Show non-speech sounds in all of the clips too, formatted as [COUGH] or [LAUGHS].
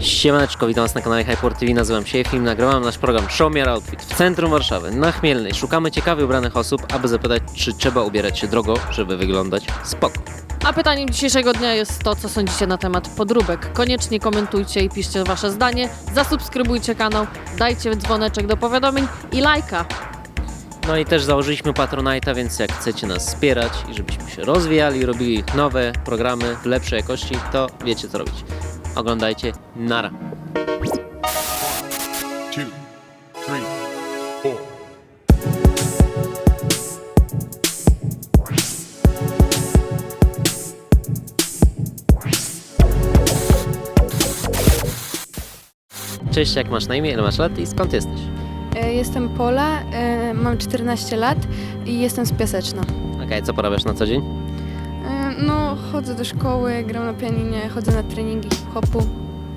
Siemaneczko, witam Was na kanale Hyport TV, nazywam się Film, nagrywam nasz program Show Me Your Outfit w centrum Warszawy, na Chmielnej. Szukamy ciekawie ubranych osób, aby zapytać, czy trzeba ubierać się drogo, żeby wyglądać spoko. A pytaniem dzisiejszego dnia jest to, co sądzicie na temat podróbek. Koniecznie komentujcie i piszcie wasze zdanie, zasubskrybujcie kanał, dajcie dzwoneczek do powiadomień i lajka. No i też założyliśmy Patronite'a, więc jak chcecie nas wspierać i żebyśmy się rozwijali, robili nowe programy w lepszej jakości, to wiecie co robić. Oglądajcie, nara. two, three, four. Cześć, jak masz na imię, ile masz lat i skąd jesteś? E, Jestem Pola, e, mam 14 lat i jestem z Piaseczna. Okej, co porabiasz na co dzień? No, chodzę do szkoły, gram na pianinie, chodzę na treningi hip-hopu.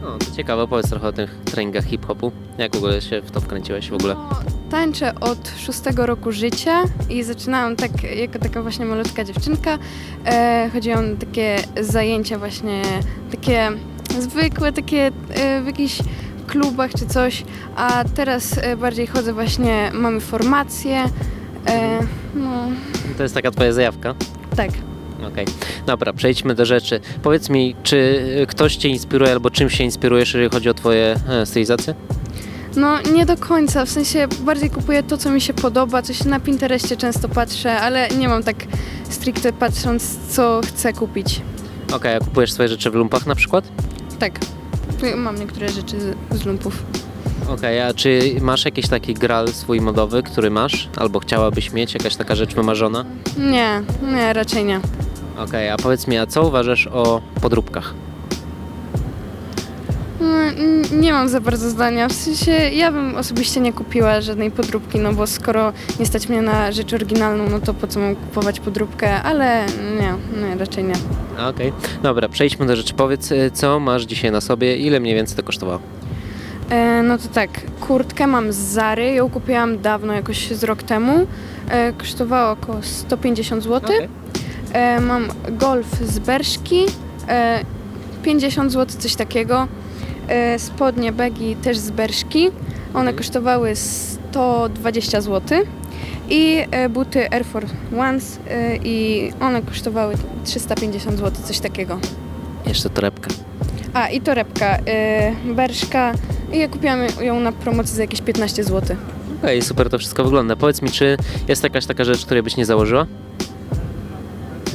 No, to ciekawe, powiedz trochę o tych treningach hip-hopu. Jak w ogóle się w to wkręciłeś w ogóle? No, tańczę od szóstego roku życia i zaczynałam tak jako taka właśnie malutka dziewczynka. E, chodziłam na takie zajęcia właśnie, takie zwykłe, takie e, w jakichś klubach czy coś, a teraz e, bardziej chodzę właśnie, mamy formację. E, no, To jest taka twoja zajawka? tak. Okej, dobra, przejdźmy do rzeczy. Powiedz mi, czy y, ktoś Cię inspiruje albo czym się inspirujesz, jeżeli chodzi o Twoje e, stylizacje? No nie do końca, w sensie bardziej kupuję to, co mi się podoba, coś na Pinterestie często patrzę, ale nie mam tak stricte patrząc, co chcę kupić. Okej, a kupujesz swoje rzeczy w lumpach na przykład? Tak, mam niektóre rzeczy z, z lumpów. Okej, a czy masz jakiś taki gral swój modowy, który masz, albo chciałabyś mieć, jakaś taka rzecz wymarzona? Nie, nie, raczej nie. Okej, a powiedz mi, a co uważasz o podróbkach? No, Nie mam za bardzo zdania, w sensie ja bym osobiście nie kupiła żadnej podróbki, no bo skoro nie stać mnie na rzecz oryginalną, no to po co mam kupować podróbkę, ale nie, nie, raczej nie. Okej, dobra, przejdźmy do rzeczy. Powiedz, y, co masz dzisiaj na sobie, ile mniej więcej to kosztowało? E, no to tak, kurtkę mam z Zary, ją kupiłam dawno, jakoś z rok temu. E, kosztowała około 150 zł. Okej. E, mam golf z Berszki, e, 50 zł, coś takiego. E, spodnie begi też z Berszki, one Mhm. kosztowały 120 zł. I e, buty Air Force Ones e, i one kosztowały 350 zł, coś takiego. Jeszcze torebka. A i torebka y, Berszka. I ja kupiłam ją na promocji za jakieś 15 zł. Okej, super to wszystko wygląda. Powiedz mi, czy jest jakaś taka rzecz, której byś nie założyła?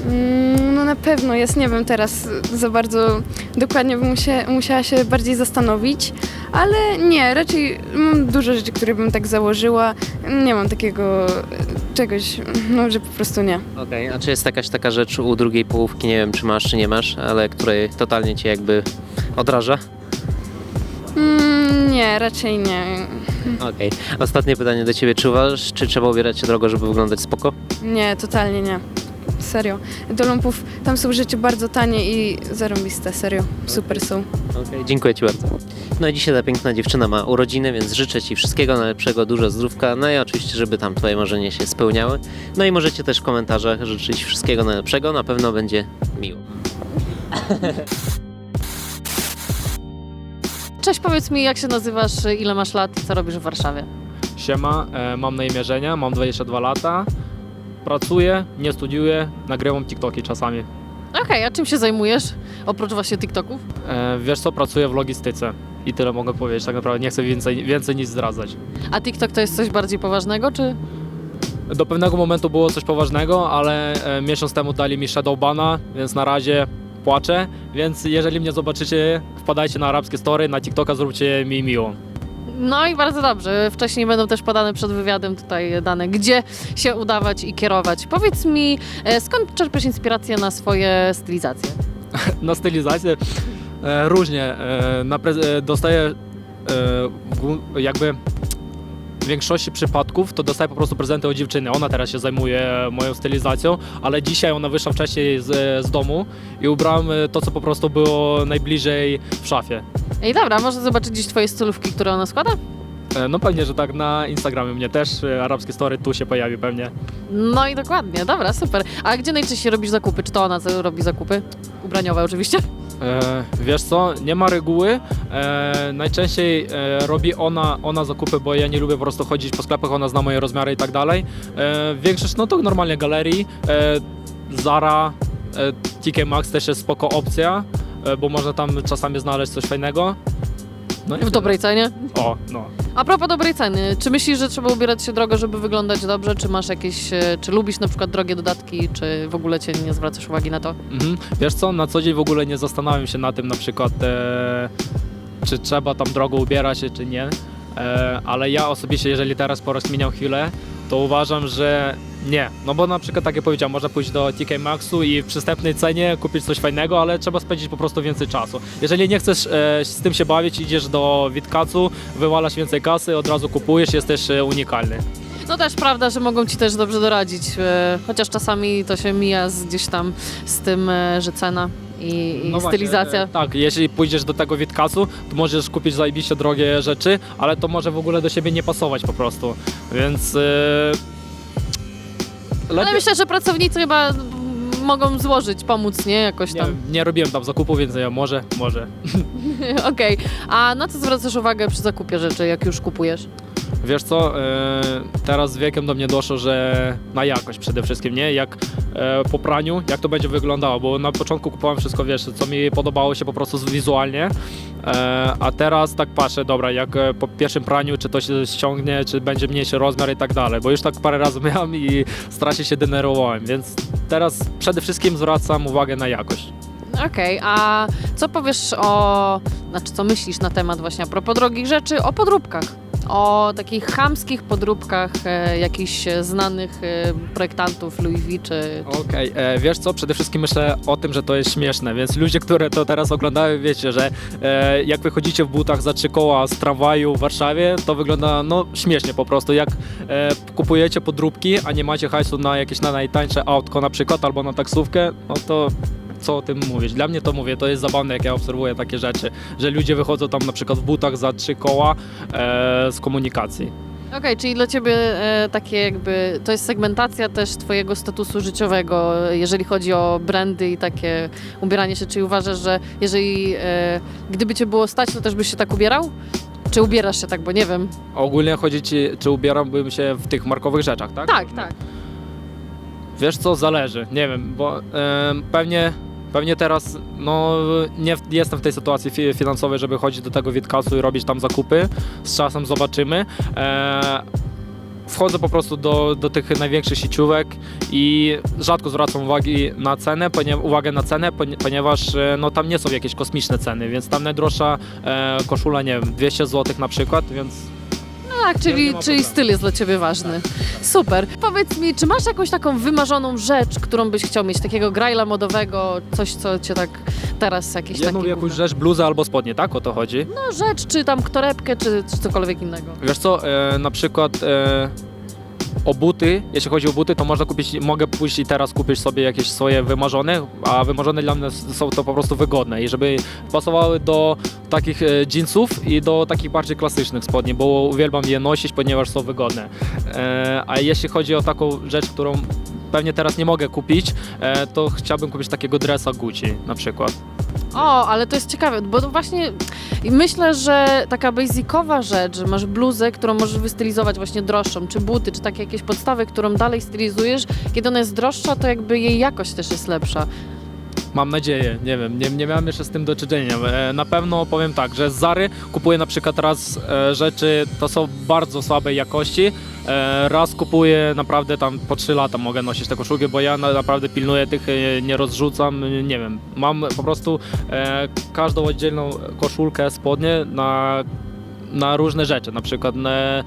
Mm, no na pewno jest, nie wiem teraz za bardzo dokładnie bym musia, musiała się bardziej zastanowić, ale nie, raczej mam dużo rzeczy, które bym tak założyła. Nie mam takiego y, czegoś, no że po prostu nie. Okej, a czy jest jakaś taka rzecz u drugiej połówki, nie wiem czy masz, czy nie masz, ale której totalnie cię jakby odraża? Mm, nie, raczej nie. Okej. Ostatnie pytanie do ciebie. Czy uważasz, czy trzeba ubierać się drogo, żeby wyglądać spoko? Nie, totalnie nie. Serio. Do lumpów tam są rzeczy bardzo tanie i zarąbiste, serio. Super są. Okej, dziękuję ci bardzo. No i dzisiaj ta piękna dziewczyna ma urodziny, więc życzę ci wszystkiego najlepszego, dużo zdrówka, no i oczywiście, żeby tam twoje marzenia się spełniały. No i możecie też w komentarzach życzyć wszystkiego najlepszego, na pewno będzie miło. Cześć, powiedz mi, jak się nazywasz, ile masz lat i co robisz w Warszawie? Siema, e, mam na imię Żenia, mam 22 lata, pracuję, nie studiuję, nagrywam TikToki czasami. Okej, a czym się zajmujesz, oprócz właśnie TikToków? E, wiesz co, pracuję w logistyce i tyle mogę powiedzieć, tak naprawdę nie chcę więcej, więcej nic zdradzać. A TikTok to jest coś bardziej poważnego, czy... Do pewnego momentu było coś poważnego, ale e, miesiąc temu dali mi Shadowbana, więc na razie płaczę, więc jeżeli mnie zobaczycie, wpadajcie na arabskie story, na TikToka zróbcie mi miło. No i bardzo dobrze. Wcześniej będą też podane przed wywiadem tutaj dane, gdzie się udawać i kierować. Powiedz mi, e, skąd czerpiesz inspirację na swoje stylizacje? [LAUGHS] na stylizację e, różnie. E, dostaję jakby w większości przypadków to dostaję po prostu prezenty od dziewczyny. Ona teraz się zajmuje moją stylizacją, ale dzisiaj ona wyszła wcześniej z, z domu i ubrałem to, co po prostu było najbliżej w szafie. Ej, dobra, może zobaczyć gdzieś twoje stylówki, które ona składa? E, no pewnie, że tak na Instagramie mnie też, e, arabskie story tu się pojawi pewnie. No i dokładnie, dobra, super. A gdzie najczęściej robisz zakupy? Czy to ona robi zakupy? Ubraniowe oczywiście. E, wiesz co, nie ma reguły. E, najczęściej e, robi ona, ona zakupy, bo ja nie lubię po prostu chodzić po sklepach, ona zna moje rozmiary i tak dalej. E, większość, no to normalnie galerii. E, Zara, e, TK Maxx też jest spoko opcja, bo można tam czasami znaleźć coś fajnego. No i W dobrej cenie? O, no. A propos dobrej ceny, czy myślisz, że trzeba ubierać się drogo, żeby wyglądać dobrze? Czy masz jakieś, e, czy lubisz na przykład drogie dodatki, czy w ogóle cię nie zwracasz uwagi na to? Mhm. Wiesz co, na co dzień w ogóle nie zastanawiam się na tym na przykład, e, czy trzeba tam drogo ubierać się, czy nie. E, ale ja osobiście, jeżeli teraz porozkminiam chwilę, to uważam, że nie. No bo na przykład, tak jak powiedziałem, można pójść do TK Maxu i w przystępnej cenie kupić coś fajnego, ale trzeba spędzić po prostu więcej czasu. Jeżeli nie chcesz e, z tym się bawić, idziesz do Witkacu, wywalasz więcej kasy, od razu kupujesz, jesteś e, unikalny. No też prawda, że mogą ci też dobrze doradzić, e, chociaż czasami to się mija z, gdzieś tam z tym, e, że cena i, i No właśnie, stylizacja. e, tak, jeśli pójdziesz do tego Witkacu, to możesz kupić zajebiście drogie rzeczy, ale to może w ogóle do siebie nie pasować po prostu, więc... E, Ale myślę, że pracownicy chyba mogą złożyć, pomóc, nie? Jakoś nie, tam. nie robiłem tam zakupu, więc ja może, może. [LAUGHS] Okej. A na co zwracasz uwagę przy zakupie rzeczy, jak już kupujesz? Wiesz co, e, teraz z wiekiem do mnie doszło, że na jakość przede wszystkim, nie? Jak e, po praniu, jak to będzie wyglądało, bo na początku kupowałem wszystko, wiesz, co mi podobało się po prostu wizualnie, e, a teraz tak patrzę, dobra, jak po pierwszym praniu, czy to się ściągnie, czy będzie mniejszy rozmiar i tak dalej, bo już tak parę razy [LAUGHS] miałem i strasznie się denerwowałem, więc teraz przede wszystkim zwracam uwagę na jakość. Okej, a co powiesz o, znaczy co myślisz na temat właśnie a propos drogich rzeczy, o podróbkach? O takich chamskich podróbkach e, jakichś znanych e, projektantów Louis V czy... Okej, e, wiesz co, przede wszystkim myślę o tym, że to jest śmieszne, więc ludzie, które to teraz oglądają, wiecie, że e, jak wychodzicie w butach za trzy koła z tramwaju w Warszawie, to wygląda no śmiesznie po prostu, jak e, kupujecie podróbki, a nie macie hajsu na jakieś na najtańsze autko na przykład, albo na taksówkę, no to co o tym mówić? Dla mnie to mówię, to jest zabawne, jak ja obserwuję takie rzeczy, że ludzie wychodzą tam na przykład w butach za trzy koła e, z komunikacji. Okej, czyli dla ciebie e, takie jakby, to jest segmentacja też twojego statusu życiowego, e, jeżeli chodzi o brandy i takie ubieranie się, czyli uważasz, że jeżeli, e, gdyby cię było stać, to też byś się tak ubierał? Czy ubierasz się tak, bo nie wiem. Ogólnie chodzi ci, czy ubierałbym się w tych markowych rzeczach, tak? Tak, tak. Wiesz co, zależy, nie wiem, bo em, pewnie, pewnie teraz no, nie w, jestem w tej sytuacji fi, finansowej, żeby chodzić do tego Witkasu i robić tam zakupy. Z czasem zobaczymy. E, wchodzę po prostu do, do tych największych sieciówek i rzadko zwracam uwagi na cenę, uwagę na cenę, ponie, ponieważ e, no, tam nie są jakieś kosmiczne ceny, więc tam najdroższa e, koszula, nie wiem, 200 zł na przykład, więc Tak, czyli, czyli styl jest dla ciebie ważny. Super. Powiedz mi, czy masz jakąś taką wymarzoną rzecz, którą byś chciał mieć, takiego grajla modowego, coś, co cię tak teraz jakieś jedną takie... jakąś rzecz, bluzę albo spodnie, tak? O to chodzi? No rzecz, czy tam torebkę, czy, czy cokolwiek innego. Wiesz co, e, na przykład e, o buty, jeśli chodzi o buty, to można kupić, mogę pójść i teraz kupić sobie jakieś swoje wymarzone, a wymarzone dla mnie są to po prostu wygodne i żeby pasowały do takich e, jeansów i do takich bardziej klasycznych spodni, bo uwielbiam je nosić, ponieważ są wygodne. E, a jeśli chodzi o taką rzecz, którą pewnie teraz nie mogę kupić, e, to chciałbym kupić takiego dresa Gucci na przykład. O, ale to jest ciekawe, bo to właśnie i myślę, że taka basicowa rzecz, że masz bluzę, którą możesz wystylizować właśnie droższą, czy buty, czy takie jakieś podstawy, którą dalej stylizujesz, kiedy ona jest droższa, to jakby jej jakość też jest lepsza. Mam nadzieję, nie wiem, nie, nie miałem jeszcze z tym do czynienia. E, Na pewno powiem tak, że z Zary kupuję na przykład raz e, rzeczy, to są bardzo słabej jakości. E, Raz kupuję naprawdę tam po 3 lata mogę nosić te koszulki, bo ja na, naprawdę pilnuję tych, nie rozrzucam, nie wiem. Mam po prostu każdą oddzielną koszulkę, spodnie na, na różne rzeczy, na przykład na,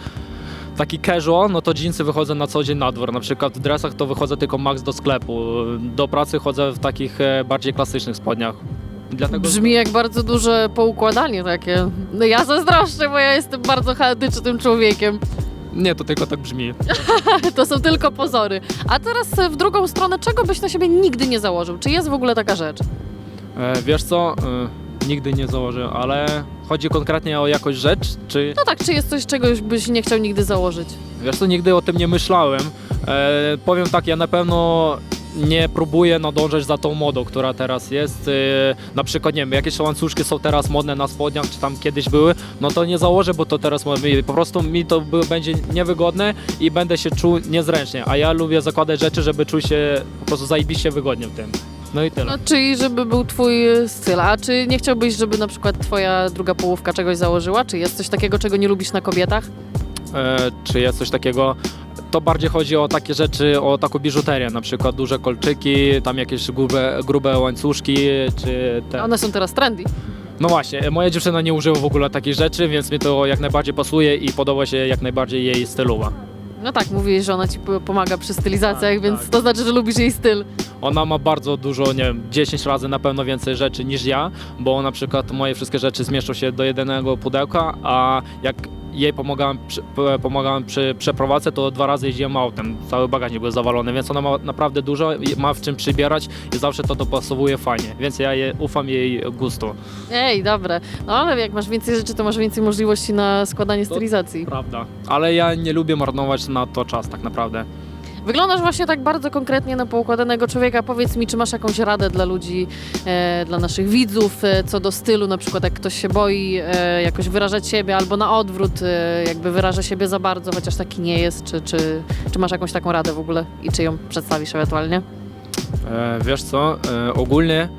taki casual, no to jeansy wychodzę na co dzień na dwór. Na przykład w dresach to wychodzę tylko max do sklepu. Do pracy chodzę w takich e, bardziej klasycznych spodniach. Dlatego Brzmi jak bardzo duże poukładanie takie. No ja zazdroszczę, bo ja jestem bardzo chaotycznym człowiekiem. Nie, to tylko tak brzmi. [LAUGHS] To są tylko pozory. A teraz e, w drugą stronę, czego byś na siebie nigdy nie założył? Czy jest w ogóle taka rzecz? E, wiesz co? E, nigdy nie założę, ale chodzi konkretnie o jakąś rzecz, czy... No tak, czy jest coś, czegoś byś nie chciał nigdy założyć? Wiesz co, nigdy o tym nie myślałem. E, powiem tak, ja na pewno nie próbuję nadążać za tą modą, która teraz jest. Yy, na przykład, nie wiem, jakieś łańcuszki są teraz modne na spodniach, czy tam kiedyś były, no to nie założę, bo to teraz mówię, po prostu mi to by- będzie niewygodne i będę się czuł niezręcznie, a ja lubię zakładać rzeczy, żeby czuć się po prostu zajebiście wygodnie w tym. No i tyle. No, czyli żeby był twój e, styl. A czy nie chciałbyś, żeby na przykład twoja druga połówka czegoś założyła? Czy jest coś takiego, czego nie lubisz na kobietach? E, czy jest coś takiego. To bardziej chodzi o takie rzeczy, o taką biżuterię, na przykład duże kolczyki, tam jakieś grube, grube łańcuszki, czy te... One są teraz trendy. No właśnie, moja dziewczyna nie używa w ogóle takich rzeczy, więc mi to jak najbardziej pasuje i podoba się jak najbardziej jej stylowa. No tak, mówiłeś, że ona ci pomaga przy stylizacjach, Tak, więc tak. to znaczy, że lubisz jej styl. Ona ma bardzo dużo, nie wiem, 10 razy na pewno więcej rzeczy niż ja, bo na przykład moje wszystkie rzeczy zmieszczą się do jednego pudełka, a jak jej pomagałem przy, pomagałem przy przeprowadzce, to dwa razy jeździłem autem, cały bagażnik był zawalony, więc ona ma naprawdę dużo, ma w czym przybierać i zawsze to dopasowuje fajnie, więc ja je, ufam jej gustu. Ej, dobre. No ale jak masz więcej rzeczy, to masz więcej możliwości na składanie To- stylizacji. Prawda. Ale ja nie lubię marnować na to czas tak naprawdę. Wyglądasz właśnie tak bardzo konkretnie na poukładanego człowieka. Powiedz mi, czy masz jakąś radę dla ludzi, e, dla naszych widzów, e, co do stylu, na przykład jak ktoś się boi e, jakoś wyrażać siebie, albo na odwrót, e, jakby wyraża siebie za bardzo, chociaż taki nie jest, czy, czy, czy masz jakąś taką radę w ogóle i czy ją przedstawisz ewentualnie? E, wiesz co, e, ogólnie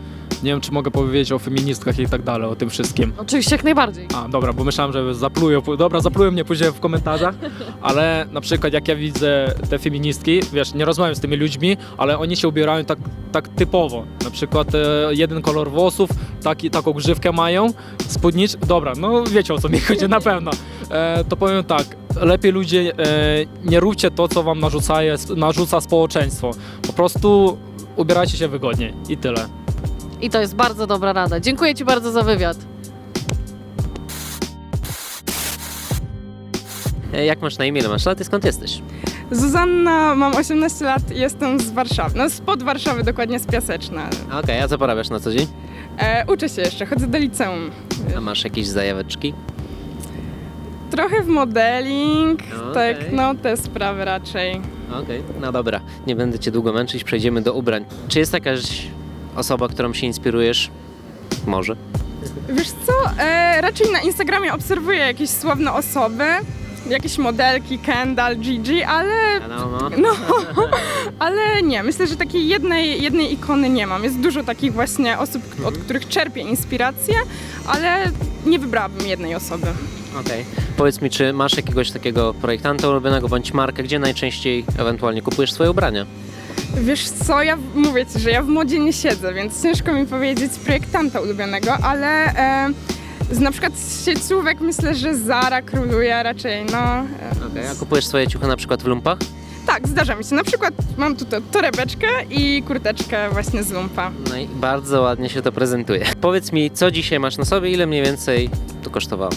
nie wiem, czy mogę powiedzieć o feministkach i tak dalej, o tym wszystkim. Oczywiście jak najbardziej. A, dobra, bo myślałem, że zaplują, dobra, zaplują mnie później w komentarzach, ale na przykład jak ja widzę te feministki, wiesz, nie rozmawiam z tymi ludźmi, ale oni się ubierają tak, tak typowo. Na przykład e, jeden kolor włosów, taki, taką grzywkę mają, spódnicz, dobra, no wiecie o co mi chodzi, na pewno. E, to powiem tak, lepiej ludzie e, nie róbcie to, co wam narzuca, narzuca społeczeństwo. Po prostu ubierajcie się wygodnie i tyle. I to jest bardzo dobra rada. Dziękuję Ci bardzo za wywiad. E, Jak masz na imię, ile masz lat i skąd jesteś? Zuzanna, mam 18 lat, jestem z Warszawy, no spod Warszawy, dokładnie z Piaseczna. Okej, a co porabiasz na co dzień? E, uczę się jeszcze, chodzę do liceum. A masz jakieś zajaweczki? Trochę w modeling, tak, no te sprawy raczej. Okej, no dobra, nie będę cię długo męczyć, przejdziemy do ubrań. Czy jest jakaś osoba, którą się inspirujesz? Może. Wiesz co, e, raczej na Instagramie obserwuję jakieś sławne osoby, jakieś modelki, Kendall, Gigi, ale, Wiadomo. no, [LAUGHS] ale nie, myślę, że takiej jednej, jednej ikony nie mam. Jest dużo takich właśnie osób, od których czerpię inspirację, ale nie wybrałabym jednej osoby. Okej. Powiedz mi, czy masz jakiegoś takiego projektanta ulubionego bądź markę, gdzie najczęściej ewentualnie kupujesz swoje ubrania? Wiesz co, ja mówię ci, że ja w modzie nie siedzę, więc ciężko mi powiedzieć projektanta ulubionego, ale e, z na przykład z sieciówek myślę, że Zara króluje raczej, no. E, Okej, a kupujesz swoje ciuchy na przykład w lumpach? Tak, zdarza mi się. Na przykład mam tutaj torebeczkę i kurteczkę właśnie z lumpa. No i bardzo ładnie się to prezentuje. Powiedz mi, co dzisiaj masz na sobie, ile mniej więcej to kosztowało?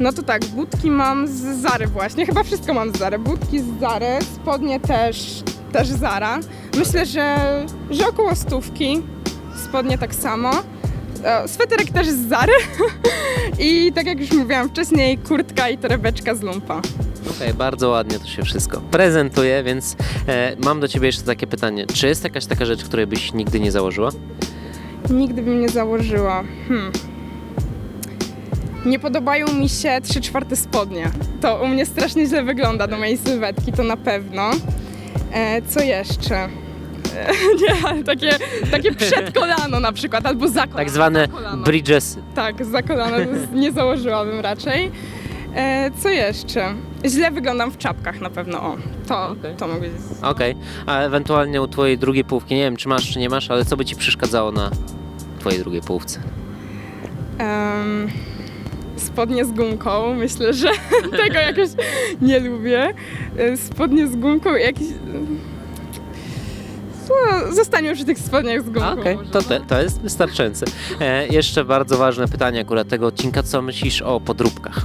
No to tak, budki mam z Zary właśnie, chyba wszystko mam z Zary. Budki z Zary, spodnie też, też Zara. Myślę, że, że około stówki, spodnie tak samo. E, Sweterek też z Zary [LAUGHS] i tak jak już mówiłam wcześniej, kurtka i torebeczka z lumpa. Okej, bardzo ładnie to się wszystko prezentuje, więc e, mam do ciebie jeszcze takie pytanie. Czy jest jakaś taka rzecz, której byś nigdy nie założyła? Nigdy bym nie założyła. Hmm. Nie podobają mi się 3 czwarte spodnie. To u mnie strasznie źle wygląda do mojej sylwetki, to na pewno. E, co jeszcze? E, [LAUGHS] nie, ale takie, takie przed kolano na przykład, albo za kolano. Tak zwane za kolano. bridges. Tak, za kolano [LAUGHS] to nie założyłabym raczej. E, co jeszcze? Źle wyglądam w czapkach na pewno, o. To, Okej. to mogę powiedzieć. Okej, a ewentualnie u twojej drugiej połówki, nie wiem czy masz czy nie masz, ale co by ci przeszkadzało na twojej drugiej połówce? Em, spodnie z gumką, myślę, że [LAUGHS] tego jakoś nie lubię. E, Spodnie z gumką, jakiś... No, zostaniemy przy tych spodniach z gumką. Okej, może, to, no. te, to jest wystarczające. E, jeszcze bardzo ważne pytanie akurat tego odcinka, co myślisz o podróbkach?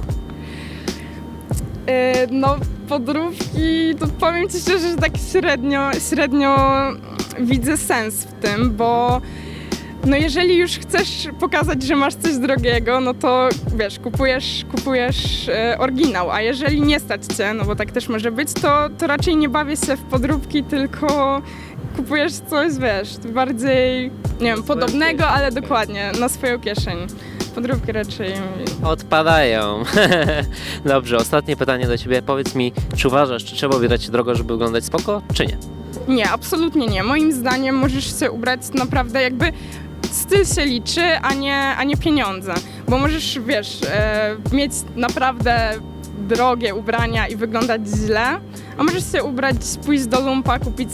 E, No, podróbki, to powiem Ci szczerze, że tak średnio, średnio widzę sens w tym, bo no jeżeli już chcesz pokazać, że masz coś drogiego, no to wiesz, kupujesz, kupujesz e, oryginał, a jeżeli nie stać Cię, no bo tak też może być, to, to raczej nie bawię się w podróbki, tylko kupujesz coś, wiesz, bardziej, nie wiem, podobnego, ale dokładnie, na swoją kieszeń. Podróbki raczej Odpadają. [LAUGHS] Dobrze, ostatnie pytanie do ciebie. Powiedz mi, czy uważasz, czy trzeba ubierać się drogo, żeby wyglądać spoko, czy nie? Nie, absolutnie nie. Moim zdaniem możesz się ubrać naprawdę jakby styl się liczy, a nie, a nie pieniądze. Bo możesz, wiesz, e, mieć naprawdę drogie ubrania i wyglądać źle, a możesz się ubrać, pójść do lumpa, kupić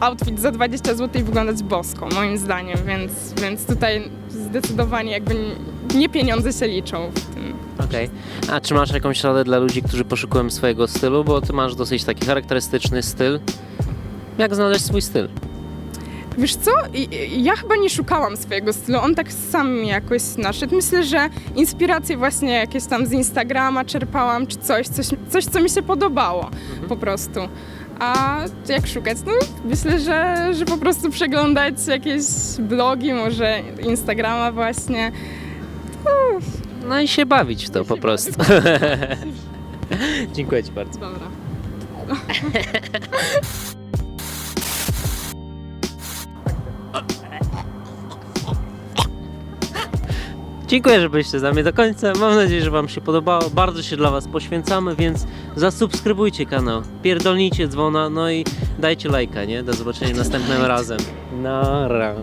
outfit za 20 zł i wyglądać bosko, moim zdaniem, więc, więc tutaj zdecydowanie jakby nie pieniądze się liczą w tym. Okej. A czy masz jakąś radę dla ludzi, którzy poszukują swojego stylu? Bo ty masz dosyć taki charakterystyczny styl. Jak znaleźć swój styl? Wiesz co, ja chyba nie szukałam swojego stylu, on tak sam jakoś naszedł. Myślę, że inspiracje właśnie jakieś tam z Instagrama czerpałam, czy coś, coś, coś co mi się podobało po prostu. A jak szukać? No myślę, że, że po prostu przeglądać jakieś blogi, może Instagrama właśnie. No i się bawić w to po prostu. [LAUGHS] Dziękuję ci bardzo. Dobra. [LAUGHS] Dziękuję, że byliście z nami do końca. Mam nadzieję, że Wam się podobało. Bardzo się dla Was poświęcamy, więc zasubskrybujcie kanał, pierdolnijcie dzwona, no i dajcie lajka, nie? Do zobaczenia następnym razem. Nara.